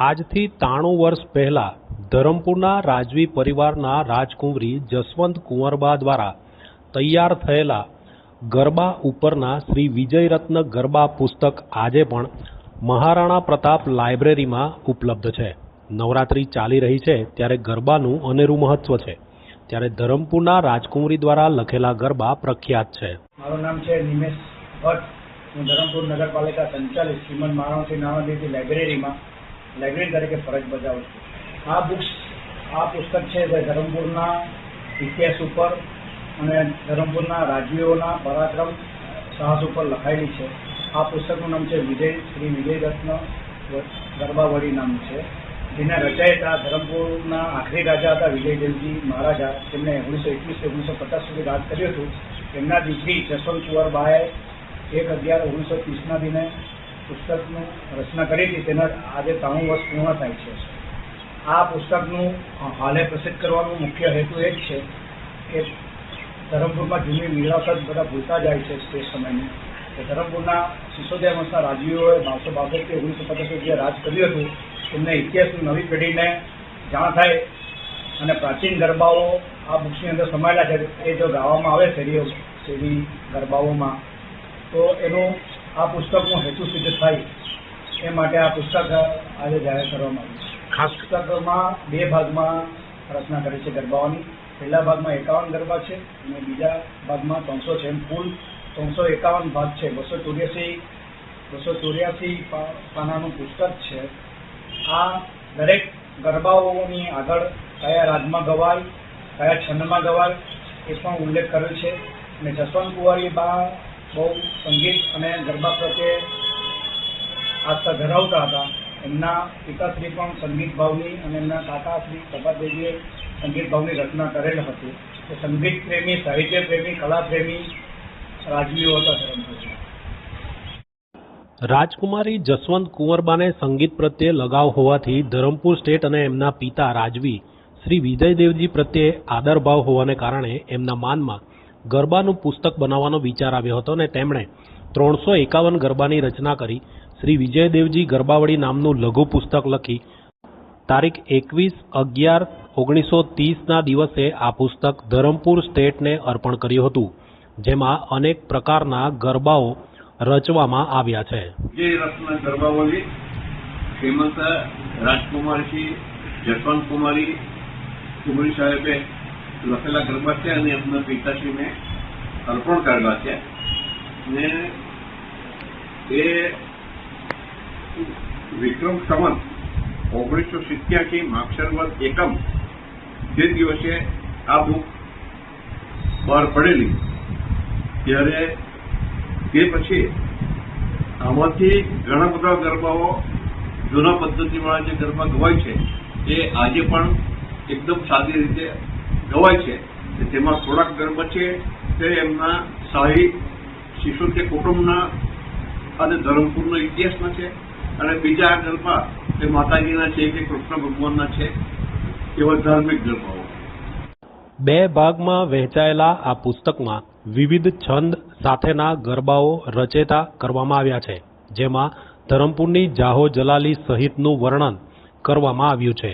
આજથી ત્રાણું વર્ષ પહેલા ધરમપુરના રાજવી પરિવારના રાજકુંવરી જસવંત કુંવરબા દ્વારા તૈયાર થયેલા ગરબા ઉપરના શ્રી વિજયરત્ન ગરબા પુસ્તક આજે પણ મહારાણા પ્રતાપ લાઇબ્રેરીમાં ઉપલબ્ધ છે. નવરાત્રિ ચાલી રહી છે ત્યારે ગરબાનું અનેરું મહત્વ છે. ત્યારે ધરમપુરના રાજકુંવરી દ્વારા લખેલા ગરબા પ્રખ્યાત છે. મારું નામ છે નિમેશ ભટ્ટ. હું ધરમપુર નગરપાલિકા સંચાલિત શ્રીમદ માનવસિંહ નાણાદેવી લાઇબ્રેરીમાં લાઇબ્રેરી તરીકે ફરજ બજાવું છું. આ બુક્સ આ પુસ્તક છે જે ધરમપુરના ઇતિહાસ ઉપર અને ધરમપુરના રાજવીઓના પરાક્રમ સાહસ ઉપર લખાયેલી છે. આ પુસ્તકનું નામ છે વિજય, શ્રી વિજય રત્ન ગરબાવળી નામ છે. જેને રચયિતા ધરમપુરના આખરી રાજા હતા વિજયદેવજી મહારાજા. તેમણે ઓગણીસો એકવીસ ઓગણીસો પચાસ સુધી રાજ કર્યું હતું. તેમના દીકરી જસવંત કુંવરબાએ એક અગિયાર ઓગણીસો ત્રીસના દિને પુસ્તકનું રચના કરી હતી તેના આજે ત્રાણું વર્ષ પૂર્ણ થાય છે. આ પુસ્તકનું હાલે પ્રસિદ્ધ કરવાનું મુખ્ય હેતુ એ જ છે કે ધરમપુરમાં જૂની વિરાસત બધા ભૂલતા જાય છે તે સમયની કે ધરમપુરના સિસોદિયા વંશના રાજવીઓએ બારસો બાસઠથી ઓગણીસો પચાસ જે રાજ કર્યું હતું તેમને ઇતિહાસની નવી પેઢીને જાણ થાય અને પ્રાચીન ગરબાઓ આ બુક્સની અંદર સમાયેલા છે. એ જો ગાવામાં આવે શેરીઓ શેરી ગરબાઓમાં, તો એનું આ પુસ્તકનો હેતુ સિદ્ધ થાય એ માટે આ પુસ્તક આજે જાહેર કરવામાં આવ્યું ખાસ પુસ્તકમાં બે ભાગમાં રચના કરી છે ગરબાઓની. પહેલા ભાગમાં એકાવન ગરબા છે અને બીજા ભાગમાં ત્રણસો છે. કુલ ત્રણસો એકાવન ભાગ છે. બસો ચોર્યાસી બસો ચોર્યાસી પાનાનું પુસ્તક છે. આ દરેક ગરબાઓની આગળ કયા રાગમાં ગવાય કયા છંદમાં ગવાય એ પણ ઉલ્લેખ કરેલ છે. અને જસવંત કુંવરી બા બહુ સંગીત અને ગરબા પ્રત્યે આસ્થા ધરાવતા હતા. એમના પિતાશ્રી પણ સંગીત ભાવની અને એમના કાકાશ્રી કપાદેવીએ સંગીત ભાવની રચના કરેલ હતી. તો સંગીત પ્રેમી, સાહિત્ય પ્રેમી, કલા પ્રેમી રાજવીઓ હતા ધરમપુરના રાજકુમારી જસવંત કુંવરબાને સંગીત પ્રત્યે લગાવ હોવાથી ધરમપુર સ્ટેટ અને એમના પિતા રાજવી શ્રી વિજયદેવજી પ્રત્યે આદરભાવ હોવાને કારણે એમના માનમાં ગરબાનું પુસ્તક બનાવવાનો વિચાર આવ્યો હતો અને તેમણે ત્રણસો એકાવન ગરબાની રચના કરી. શ્રી વિજયદેવજી ગરબાવળી નામનું લઘુ પુસ્તક લખી, તારીખ એકવીસ અગિયાર ઓગણીસો ત્રીસના દિવસે આ પુસ્તક ધરમપુર સ્ટેટને અર્પણ કર્યું હતું, જેમાં અનેક પ્રકારના ગરબાઓ રચવામાં આવ્યા છે. કુમારી સાહેબે લખેલા ગરબા છે અને એમના પિતાશ્રીને અર્પણ કરેલા છે. ને એ વિક્રમ સંવત ઓગણીસો સિત્યાસી માક્ષરવત એકમ જે દિવસે આ બુક બહાર પડેલી, ત્યારે તે પછી આમાંથી ઘણા બધા ગરબાઓ જૂના પદ્ધતિવાળા જે ગરબા ગવાય છે, એ આજે પણ એકદમ સાદી રીતે ગવાય છે તેમાં થોડાક ગર્ભ તે એમના શાહી શિશુકે કુટુંબના અને ધરમપુરના ઇતિહાસના છે અને બીજા ગરબા તે માતાજીના છે કે કૃષ્ણ ભગવાનના છે એવા ધાર્મિક ગરબાઓ બે ભાગમાં વહેંચાયેલા આ પુસ્તકમાં વિવિધ છંદ સાથેના ગરબાઓ રચેતા કરવામાં આવ્યા છે, જેમાં ધરમપુરની જાહો જલાલી સહિતનું વર્ણન કરવામાં આવ્યું છે.